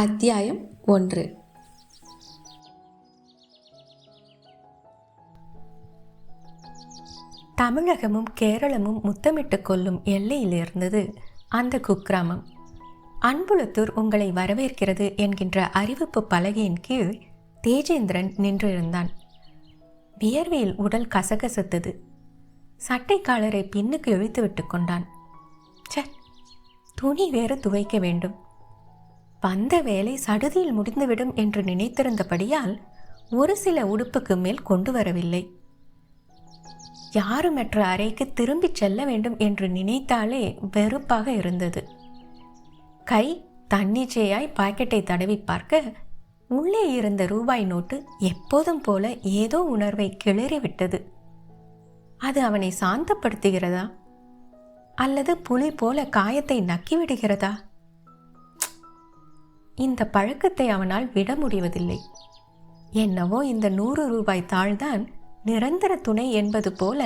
அத்தியாயம் ஒன்று. தமிழகமும் கேரளமும் முத்தமிட்டு கொள்ளும் எல்லையில் இருந்தது அந்த குக்கிராமம். அன்புலத்தூர் உங்களை வரவேற்கிறது என்கின்ற அறிவிப்பு பலகையின் கீழ் தேஜேந்திரன் நின்றிருந்தான். வியர்வையில் உடல் கசகசத்தது. சட்டைக்காலரை பின்னுக்கு இழுத்து விட்டு கொண்டான். ச துணி வேறு துவைக்க வேண்டும். வந்த வேலை சடுதியில் முடிந்துவிடும் என்று நினைத்திருந்தபடியால் ஒரு சில உடுப்புக்கு மேல் கொண்டு வரவில்லை. யாருமற்ற அறைக்கு திரும்பிச் செல்ல வேண்டும் என்று நினைத்தாலே வெறுப்பாக இருந்தது. கை தன்னிச்சையாய் பாக்கெட்டை தடவி பார்க்க உள்ளே இருந்த ரூபாய் நோட்டு எப்போதும் போல ஏதோ உணர்வை கிளறிவிட்டது அது அவனை சாந்தப்படுத்துகிறதா? அல்லது புலி போல காயத்தை நக்கிவிடுகிறதா? இந்த பழக்கத்தை அவனால் விட முடிவதில்லை. என்னவோ இந்த நூறு ரூபாய் தாள்தான் நிரந்தர துணை என்பது போல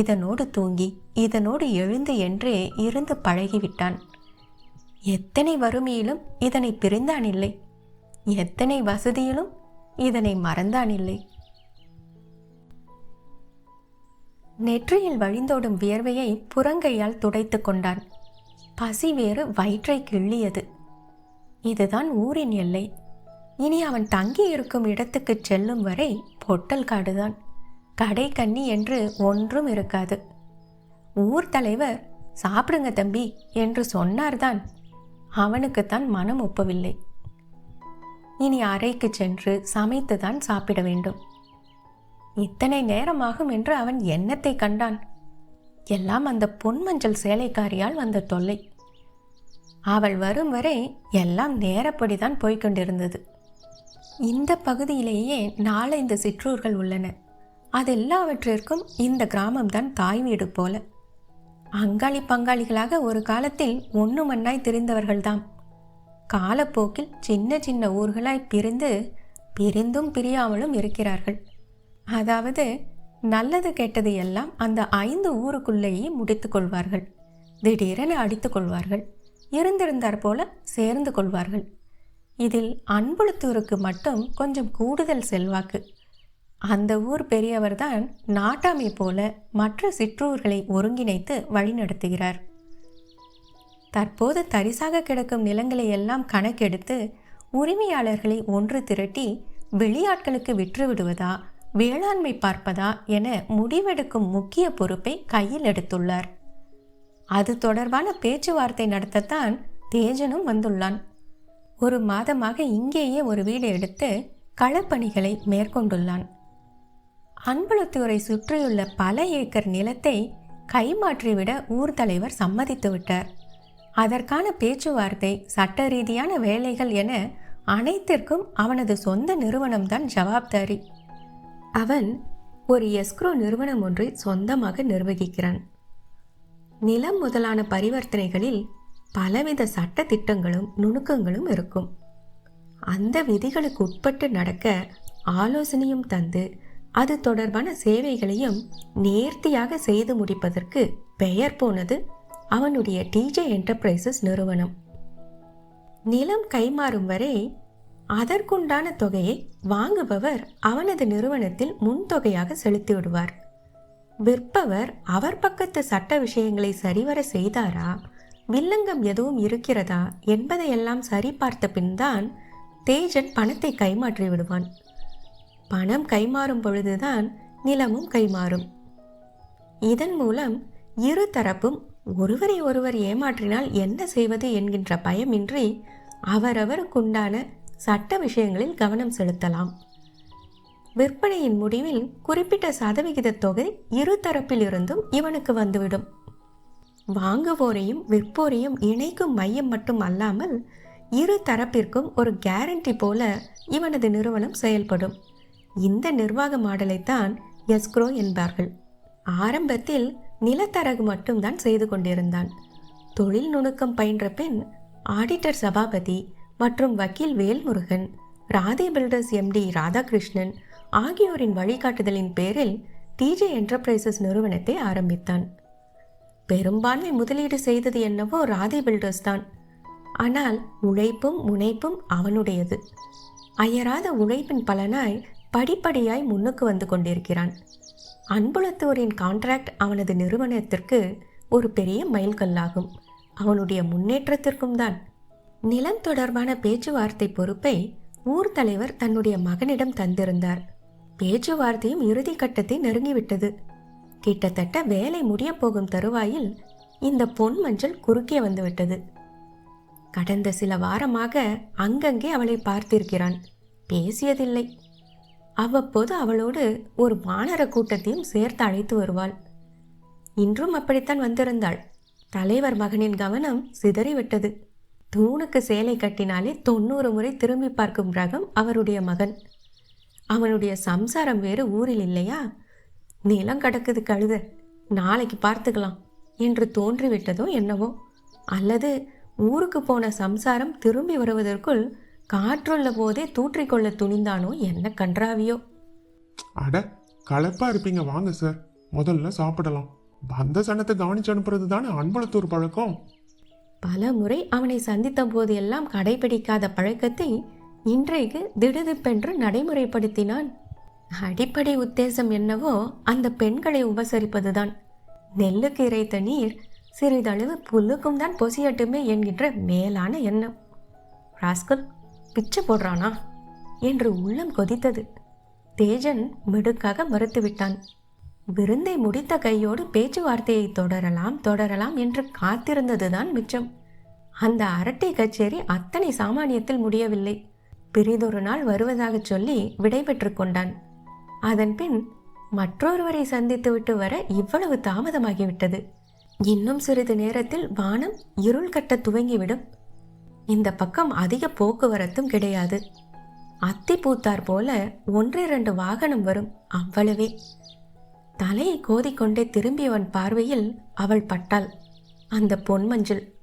இதனோடு தூங்கி இதனோடு எழுந்து என்றே இருந்து பழகிவிட்டான். எத்தனை வறுமையிலும் இதனை பிரிந்தானில்லை. எத்தனை வசதியிலும் இதனை மறந்தான் இல்லை நெற்றியில் வழிந்தோடும் வியர்வையை புறங்கையால் துடைத்து கொண்டான். பசி வேறு வயிற்றை கிள்ளியது. இதுதான் ஊரின் எல்லை. இனி அவன் தங்கி இருக்கும் இடத்துக்கு செல்லும் வரை பொட்டல் காடுதான். கடை கண்ணி என்று ஒன்றும் இருக்காது. ஊர் தலைவர் சாப்பிடுங்க தம்பி என்று சொன்னார்தான். அவனுக்குத்தான் மனம் ஒப்பவில்லை. இனி அறைக்கு சென்று சமைத்துதான் சாப்பிட வேண்டும். இத்தனை நேரமாகும் என்று அவன் எண்ணத்தை கண்டான். எல்லாம் அந்த பொன்மஞ்சள் சேலைக்காரியால் வந்த தொல்லை. அவள் வரும் வரை எல்லாம் நேரப்படிதான் போய்க்கொண்டிருந்தது. இந்த பகுதியிலேயே நாலைந்து சிற்றூர்கள் உள்ளன. அதெல்லாவற்றிற்கும் இந்த கிராமம்தான் தாய் வீடு போல. அங்காளி பங்காளிகளாக ஒரு காலத்தில் ஒன்று மண்ணாய் திரிந்தவர்கள்தாம். காலப்போக்கில் சின்ன சின்ன ஊர்களாய் பிரிந்து பிரிந்தும் பிரியாமலும் இருக்கிறார்கள். அதாவது நல்லது கெட்டது எல்லாம் அந்த ஐந்து ஊருக்குள்ளேயே முடித்து கொள்வார்கள். திடீரென அடித்து கொள்வார்கள். இருந்திருந்தார் போல சேர்ந்து கொள்வார்கள். இதில் அன்புழுத்தூருக்கு மட்டும் கொஞ்சம் கூடுதல் செல்வாக்கு. அந்த ஊர் பெரியவர்தான் நாட்டாமை போல மற்ற சிற்றூர்களை ஒருங்கிணைத்து வழிநடத்துகிறார். தற்போது தரிசாக கிடக்கும் நிலங்களை எல்லாம் கணக்கெடுத்து உரிமையாளர்களை ஒன்று திரட்டி வெளியாட்களுக்கு விற்றுவிடுவதா வேளாண்மை பார்ப்பதா என முடிவெடுக்கும் முக்கிய பொறுப்பை கையில் எடுத்துள்ளார். அது தொடர்பான பேச்சுவார்த்தை நடத்தத்தான் தேஜனும் வந்துள்ளான். ஒரு மாதமாக இங்கேயே ஒரு வீடு எடுத்து களப்பணிகளை மேற்கொண்டுள்ளான். அன்புலத்தூரை சுற்றியுள்ள பல ஏக்கர் நிலத்தை கைமாற்றிவிட ஊர் தலைவர் சம்மதித்து விட்டார். அதற்கான பேச்சுவார்த்தை சட்ட ரீதியான வேலைகள் என அனைத்திற்கும் அவனது சொந்த நிறுவனம்தான் ஜவாப்தாரி. அவன் ஒரு எஸ்க்ரோ நிறுவனம் ஒன்றை சொந்தமாக நிர்வகிக்கிறான். நிலம் முதலான பரிவர்த்தனைகளில் பலவித சட்ட திட்டங்களும் நுணுக்கங்களும் இருக்கும். அந்த விதிகளுக்கு உட்பட்டு நடக்க ஆலோசனையும் தந்து அது தொடர்பான சேவைகளையும் நேர்த்தியாக செய்து முடிப்பதற்கு பெயர் போனது அவனுடைய டிஜே என்டர்பிரைசஸ் நிறுவனம். நிலம் கைமாறும் வரை அதற்குண்டான தொகையை வாங்குபவர் அவனது நிறுவனத்தில் முன்தொகையாக செலுத்திவிடுவார். விற்பவர் அவர் பக்கத்து சட்ட விஷயங்களை சரிவர செய்தாரா? வில்லங்கம் எதுவும் இருக்கிறதா? என்பதையெல்லாம் சரிபார்த்த பின்தான் தேஜன் பணத்தை கைமாற்றி விடுவான். பணம் கைமாறும் பொழுதுதான் நிலமும் கைமாறும். இதன் மூலம் இரு தரப்பும் ஒருவரை ஒருவர் ஏமாற்றினால் என்ன செய்வது என்கின்ற பயமின்றி அவரவருக்குண்டான சட்ட விஷயங்களில் கவனம் செலுத்தலாம். விற்பனையின் முடிவில் குறிப்பிட்ட சதவிகித தொகை இரு தரப்பிலிருந்தும் இவனுக்கு வந்துவிடும். வாங்குவோரையும் விற்போரையும் இணைக்கும் மையம் மட்டும் அல்லாமல் இரு தரப்பிற்கும் ஒரு கேரண்டி போல இவனது நிறுவனம் செயல்படும். இந்த நிர்வாக மாடலைத்தான் எஸ்க்ரோ என்பார்கள். ஆரம்பத்தில் நிலத்தரகு மட்டும்தான் செய்து கொண்டிருந்தான். தொழில் நுணுக்கம் பயின்ற பின் ஆடிட்டர் சபாபதி மற்றும் வக்கீல் வேல்முருகன் ராதே பில்டர்ஸ் எம்டி ராதாகிருஷ்ணன் ஆகியோரின் வழிகாட்டுதலின் பேரில் டிஜே என்டர்பிரைசஸ் நிறுவனத்தை ஆரம்பித்தான். பெரும்பான்மை முதலீடு செய்தது என்னவோ ராதே பில்டர்ஸ் தான். ஆனால் உழைப்பும் முனைப்பும் அவனுடையது. அயராத உழைப்பின் பலனாய் படிப்படியாய் முன்னுக்கு வந்து கொண்டிருக்கிறான். அன்புலத்தோரின் கான்ட்ராக்ட் அவனது நிறுவனத்திற்கு ஒரு பெரிய மைல்கல்லாகும். அவனுடைய முன்னேற்றத்திற்கும் தான். நிலம் தொடர்பான பேச்சுவார்த்தை பொறுப்பை ஊர் தலைவர் தன்னுடைய மகனிடம் தந்திருந்தார். பேச்சுவார்த்தையும் இறுதி கட்டத்தை நெருங்கிவிட்டது. கிட்டத்தட்ட வேலை முடிய போகும் தருவாயில் இந்த பொன் மஞ்சள் குறுக்கே வந்துவிட்டது. கடந்த சில வாரமாக அங்கங்கே அவளை பார்த்திருக்கிறான். பேசியதில்லை. அவ்வப்போது அவளோடு ஒரு வானர கூட்டத்தையும் சேர்த்து அழைத்து வருவாள். இன்றும் அப்படித்தான் வந்திருந்தாள். தலைவர் மகனின் கவனம் சிதறிவிட்டது. தூணுக்கு சேலை கட்டினாலே தொண்ணூறு முறை திரும்பி பார்க்கும் ரகம் அவருடைய மகன். அவனுடைய சம்சாரம் வேறு ஊரில் இல்லையா? நிலம் கடக்குது கழுத. நாளைக்கு பார்த்துக்கலாம் என்று தோன்றிவிட்டதோ என்னவோ. அல்லது ஊருக்கு போன சம்சாரம் திரும்பி வருவதற்குள் காற்றுள்ள போதே தூற்றிக்கொள்ள துணிந்தானோ என்ன கன்றாவியோ. அட களைப்பா இருப்பீங்க. வாங்க சார் முதல்ல சாப்பிடலாம். வந்த சனத்தை கவனிச்சு அனுப்புறது தானே அன்பளத்தூர் பழக்கம்? பல முறை அவனை சந்தித்த போதெல்லாம் கடைபிடிக்காத பழக்கத்தை இன்றைக்கு திடுதிப்பென்று நடைமுறைப்படுத்தினான் அடிப்படை உத்தேசம் என்னவோ அந்த பெண்களை உபசரிப்பதுதான். நெல்லுக்கு இறைத்த நீர் சிறிதளவு புல்லுக்கும் தான் பொசியட்டுமே என்கின்ற மேலான எண்ணம். ராஸ்கல் பிச்சை போடுறானா? என்று உள்ளம் கொதித்தது. தேஜன் மிடுக்காக மறுத்துவிட்டான். விருந்தை முடித்த கையோடு பேச்சுவார்த்தையை தொடரலாம் தொடரலாம் என்று காத்திருந்ததுதான் மிச்சம். அந்த அரட்டை கச்சேரி அத்தனை சாமானியத்தில் முடியவில்லை. பிறிதொரு நாள் வருவதாகச் சொல்லி விடைபெற்று கொண்டான். அதன்பின் மற்றொருவரை சந்தித்துவிட்டு வர இவ்வளவு தாமதமாகிவிட்டது. இன்னும் சிறிது நேரத்தில் வானம் இருள் கட்ட துவங்கிவிடும். இந்த பக்கம் அதிக போக்குவரத்தும் கிடையாது. அத்தி பூத்தார் போல ஒன்றிரண்டு வாகனம் வரும் அவ்வளவே. தலையை கோதிக்கொண்டே திரும்பியவன் பார்வையில் அவள் பட்டாள். அந்த பொன் மஞ்சள்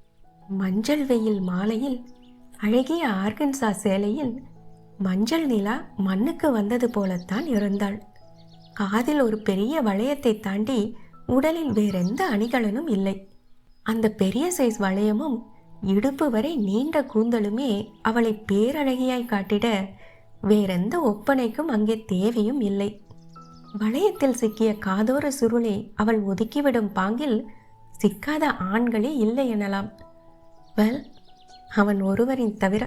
மஞ்சள் வெயில் மாலையில் அழகிய ஆர்கன்சா சேலையில் மஞ்சள் நிலா மண்ணுக்கு வந்தது போலத்தான் இருந்தாள். காதில் ஒரு பெரிய வளையத்தை தாண்டி உடலில் வேறெந்த அணிகலனும் இல்லை. அந்த பெரிய சைஸ் வளையமும் இடுப்பு வரை நீண்ட கூந்தலுமே அவளை பேரழகியாய் காட்டிட வேறெந்த ஒப்பனைக்கும் அங்கே தேவையும் இல்லை. வளையத்தில் சிக்கிய காதோர சுருளை அவள் ஒதுக்கிவிடும் பாங்கில் சிக்காத ஆண்களே இல்லை எனலாம். வெல் அவன் ஒருவரின் தவிர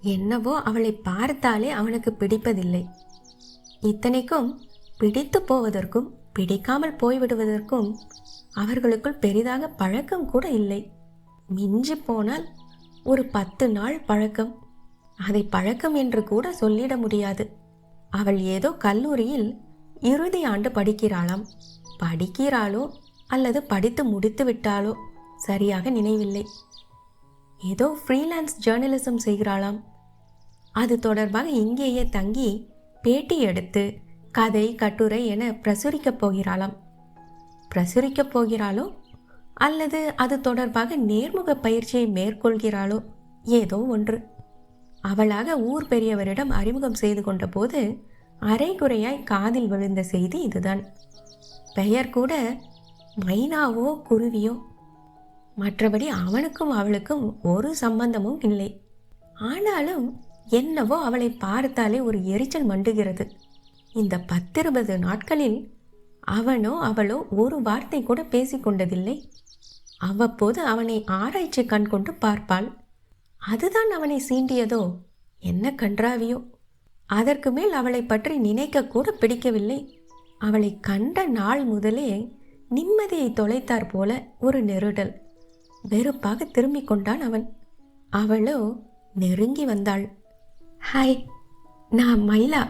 என்னவோ அவளை பார்த்தாலே அவனுக்கு பிடிப்பதில்லை. இத்தனைக்கும் பிடித்து போவதற்கும் பிடிக்காமல் போய்விடுவதற்கும் அவர்களுக்குள் பெரிதாக பழக்கம் கூட இல்லை. மிஞ்சி போனால் ஒரு பத்து நாள் பழக்கம். அதை பழக்கம் என்று கூட சொல்லிட முடியாது. அவள் ஏதோ கல்லூரியில் இறுதி ஆண்டு படிக்கிறாளாம். படிக்கிறாளோ அல்லது படித்து முடித்து விட்டாளோ சரியாக நினைவில்லை. ஏதோ ஃப்ரீலான்ஸ் ஜேர்னலிசம் செய்கிறாளாம். அது தொடர்பாக இங்கேயே தங்கி பேட்டி எடுத்து கதை கட்டுரை என பிரசுரிக்கப் போகிறாளாம். பிரசுரிக்கப் போகிறாளோ? அல்லது அது தொடர்பாக நேர்முக பயிற்சியை மேற்கொள்கிறாளோ? ஏதோ ஒன்று. அவளாக ஊர் பெரியவரிடம் அறிமுகம் செய்து கொண்ட போது அரைகுறையாய் காதில் விழுந்த செய்தி இதுதான். பெயர் கூட மைனாவோ குருவியோ? மற்றபடி அவனுக்கும் அவளுக்கும் ஒரு சம்பந்தமும் இல்லை. ஆனாலும் என்னவோ அவளை பார்த்தாலே ஒரு எரிச்சல் மண்டுகிறது. இந்த பத்திருபது நாட்களில் அவனோ அவளோ ஒரு வார்த்தை கூட பேசிக்கொண்டதில்லை அவ்வப்போது அவனை ஆராய்ச்சி கண் கொண்டு பார்ப்பாள். அதுதான் அவனை சீண்டியதோ? என்ன கன்றாவியோ? அதற்கு மேல் அவளை பற்றி நினைக்க கூட பிடிக்கவில்லை. அவளை கண்ட நாள் முதலே நிம்மதியை தொலைத்தார் போல ஒரு நெருடல். வெறுப்பாக திரும்பிக் கொண்டான் அவன். அவளோ நெருங்கி வந்தாள். ஹாய் நான் மயிலா.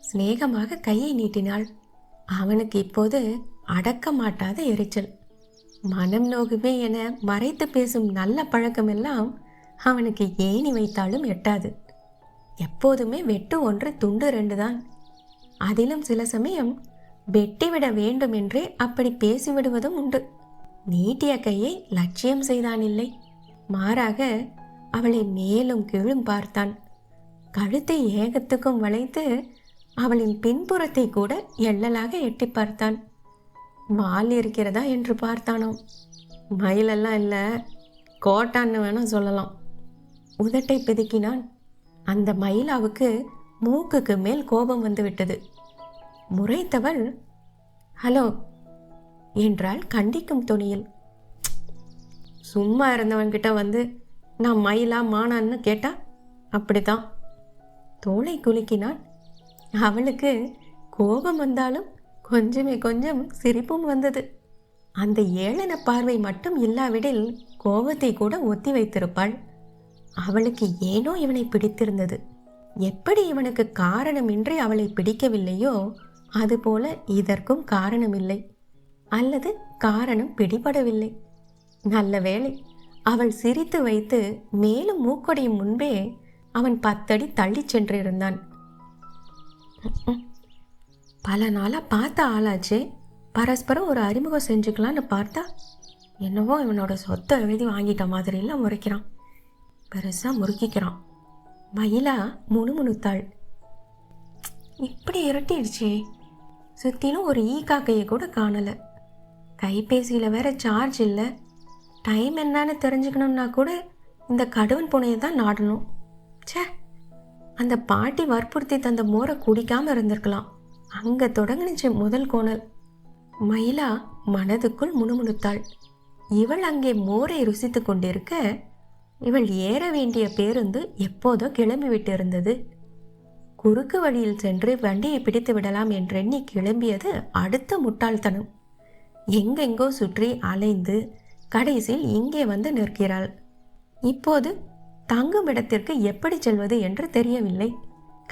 சிநேகமாக கையை நீட்டினாள். அவனுக்கு இப்போது அடக்க மாட்டாத எரிச்சல். மனம் நோகுமே என மறைத்து பேசும் நல்ல பழக்கமெல்லாம் அவனுக்கு ஏணி வைத்தாலும் எட்டாது. எப்போதுமே வெட்டு ஒன்று துண்டு ரெண்டு தான். அதிலும் சில சமயம் வெட்டிவிட வேண்டும் என்றே அப்படி பேசிவிடுவதும் உண்டு. நீட்டிய கையை லட்சியம் செய்தான் இல்லை மாறாக அவளை மேலும் கீழும் பார்த்தான். கழுத்தை ஏகத்துக்கும் வளைத்து அவளின் பின்புறத்தை கூட எள்ளலாக எட்டி பார்த்தான். வால் இருக்கிறதா என்று பார்த்தானாம் மயிலெல்லாம் இல்லை. கோட்டான்னு வேணா சொல்லலாம். உதட்டை பிதுக்கினான். அந்த மயிலாவுக்கு மூக்குக்கு மேல் கோபம் வந்துவிட்டது. முறைத்தவள் ஹலோ என்றால் கண்டிக்கும் துணியில். சும்மா இருந்தவன்கிட்ட வந்து நான் மயிலா மானான்னு கேட்டா? அப்படிதான் தோலை குலுக்கினான் அவளுக்கு கோபம் வந்தாலும் கொஞ்சமே கொஞ்சம் சிரிப்பும் வந்தது. அந்த ஏளன பார்வை மட்டும் இல்லாவிடில் கோபத்தை கூட ஒத்தி வைத்திருப்பாள். அவளுக்கு ஏனோ இவனை பிடித்திருந்தது. எப்படி இவனுக்கு காரணமின்றி அவளை பிடிக்கவில்லையோ அதுபோல இதற்கும் காரணமில்லை. அல்லது காரணம் பிடிபடவில்லை. நல்ல வேளை அவள் சிரித்து வைத்து மேலும் மூக்கொடையும் முன்பே அவன் பத்தடி தள்ளிச் சென்றிருந்தான். பல நாளாக பார்த்த ஆளாச்சே. பரஸ்பரம் ஒரு அறிமுகம் செஞ்சுக்கலான்னு பார்த்தா என்னவோ இவனோட சொத்தை எழுதி வாங்கிட்ட மாதிரிலாம் முறைக்கிறான். பெருசாக முறுக்கிக்கிறான். மயிலா முணுமுணுத்தாள். இப்படி இரட்டிடுச்சே. சுற்றிலும் ஒரு ஈ காக்கையை கூட காணலை. கைபேசியில் வேற சார்ஜ் இல்லை. டைம் என்னன்னு தெரிஞ்சுக்கணும்னா கூட இந்த கடுவன் புனையை தான் நாடணும். ச்சே அந்த பாட்டி வற்புறுத்தி தந்த மோரை குடிக்காமல் இருந்திருக்கலாம். அங்கே தொடங்கினுச்சு முதல் கோணல். மயிலா மனதுக்குள் முணுமுணுத்தாள். இவள் அங்கே மோரை ருசித்து கொண்டிருக்க இவள் ஏற வேண்டிய பேருந்து எப்போதோ கிளம்பி விட்டிருந்தது குறுக்கு வழியில் சென்று வண்டியை பிடித்து விடலாம் என்றெண்ணி கிளம்பியது அடுத்த முட்டாள்தனம். எங்கெங்கோ சுற்றி அலைந்து கடைசியில் இங்கே வந்து நிற்கிறாள். இப்போது தங்கும் இடத்திற்கு எப்படி செல்வது என்று தெரியவில்லை.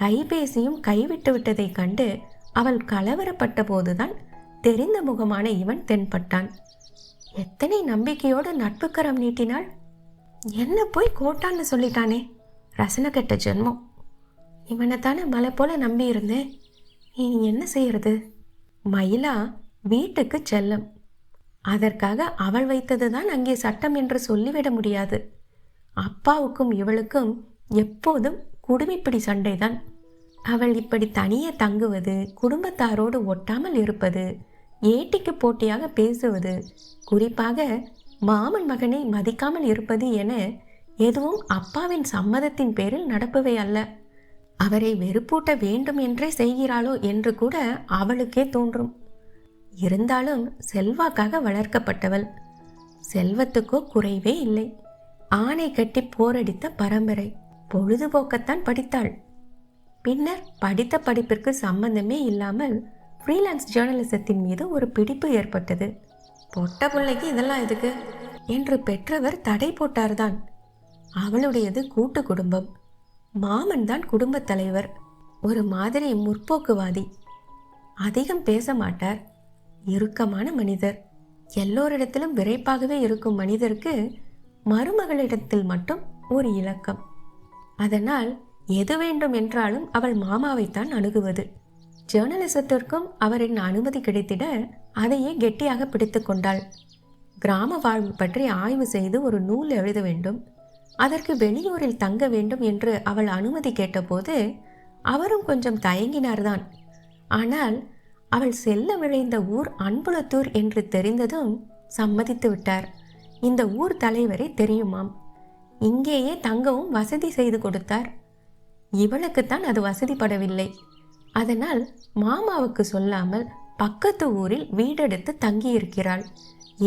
கைபேசியும் கைவிட்டு விட்டதைக் கண்டு அவள் கலவரப்பட்ட போதுதான் தெரிந்த முகமான இவன் தென்பட்டான். எத்தனை நம்பிக்கையோடு நட்புக்கரம் நீட்டினாள்? என்ன போய் கோட்டான்னு சொல்லிட்டானே? ரசனை கெட்ட ஜென்மம். இவனை தானே மலை போல நம்பி இருந்தேன் இனி என்ன செய்யறது? மயிலா வீட்டுக்கு செல்லம். அதற்காக அவள் வைத்ததுதான் அங்கே சட்டம் என்று சொல்லிவிட முடியாது. அப்பாவுக்கும் இவளுக்கும் எப்போதும் குடுமிப்பிடி சண்டைதான். அவள் இப்படி தனியே தங்குவது குடும்பத்தாரோடு ஒட்டாமல் இருப்பது ஏட்டிக்கு போட்டியாக பேசுவது குறிப்பாக மாமன் மகனை மதிக்காமல் இருப்பது என எதுவும் அப்பாவின் சம்மதத்தின் பேரில் நடப்பவை அல்ல. அவரை வெறுப்பூட்ட வேண்டும் என்றே செய்கிறாளோ என்று கூட அவளுக்கே தோன்றும். இருந்தாலும் செல்வாக்காக வளர்க்கப்பட்டவள். செல்வத்துக்கோ குறைவே இல்லை. ஆணை கட்டி போரடித்த பரம்பரை பொழுதுபோக்கத்தான் படித்தாள். பின்னர் படித்த படிப்பிற்கு சம்பந்தமே இல்லாமல் ஃப்ரீலான்ஸ் ஜேர்னலிசத்தின் மீது ஒரு பிடிப்பு ஏற்பட்டது. பொட்ட பிள்ளைக்கு இதெல்லாம் எதுக்கு? என்று பெற்றவர் தடை போட்டார்தான். அவளுடையது கூட்டு குடும்பம். மாமன் தான் குடும்பத் தலைவர். ஒரு மாதிரி முற்போக்குவாதி. அதிகம் பேச மாட்டார். இறுக்கமான மனிதர். எல்லோரிடத்திலும் விரைப்பாகவே இருக்கும் மனிதருக்கு மருமகளிடத்தில் மட்டும் ஒரு இலக்கம். அதனால் எது வேண்டும் என்றாலும் அவள் மாமாவைத்தான் அணுகுவது. ஜேர்னலிசத்திற்கும் அவரின் அனுமதி கிடைத்திட அதையே கெட்டியாக பிடித்து கொண்டாள். கிராம வாழ்வு பற்றி ஆய்வு செய்து ஒரு நூல் எழுத வேண்டும். அதற்கு வெளியூரில் தங்க வேண்டும் என்று அவள் அனுமதி கேட்டபோது அவரும் கொஞ்சம் தயங்கினார்தான். ஆனால் அவள் செல்ல விழைந்த ஊர் அன்புலத்தூர் என்று தெரிந்ததும் சம்மதித்து விட்டார். இந்த ஊர் தலைவரை தெரியுமாம். இங்கேயே தங்கவும் வசதி செய்து கொடுத்தார். இவளுக்குத்தான் அது வசதிப்படவில்லை. அதனால் மாமாவுக்கு சொல்லாமல் பக்கத்து ஊரில் வீடெடுத்து தங்கியிருக்கிறாள்.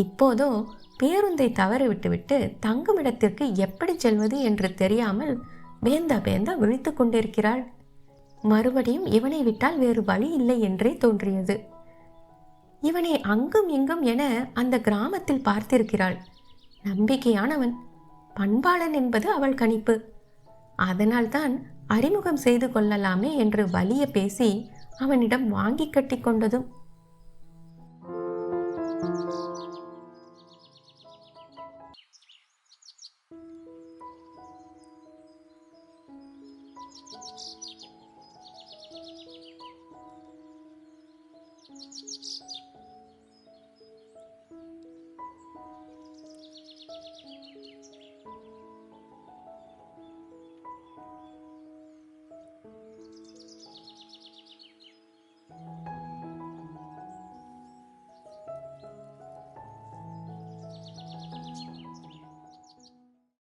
இப்போதோ பேருந்தை தவறவிட்டுவிட்டு தங்குமிடத்திற்கு எப்படி செல்வது என்று தெரியாமல் வேந்தா வேந்தா விழித்து கொண்டிருக்கிறாள். மறுபடியும் இவனை விட்டால் வேறு வழி இல்லை என்றே தோன்றியது. இவனை அங்கும் இங்கும் என அந்த கிராமத்தில் பார்த்திருக்கிறாள். நம்பிக்கையானவன் பண்பாளன் என்பது அவள் கணிப்பு. அதனால்தான் அறிமுகம் செய்து கொள்ளலாமே என்று வலிய பேசி அவனிடம் வாங்கி கட்டி கொண்டதும்